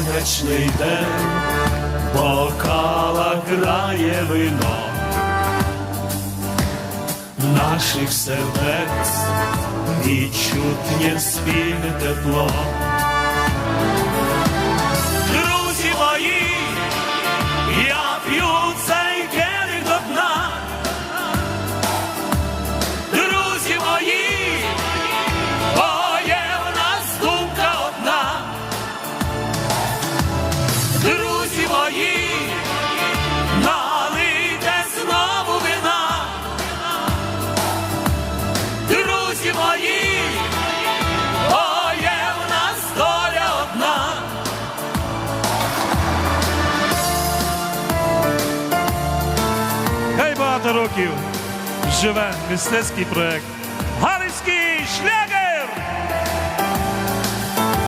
сонячний день, бокала грає вино наших сердець відчутнє спільне тепло. Років живе мистецький проект Галицький шлях!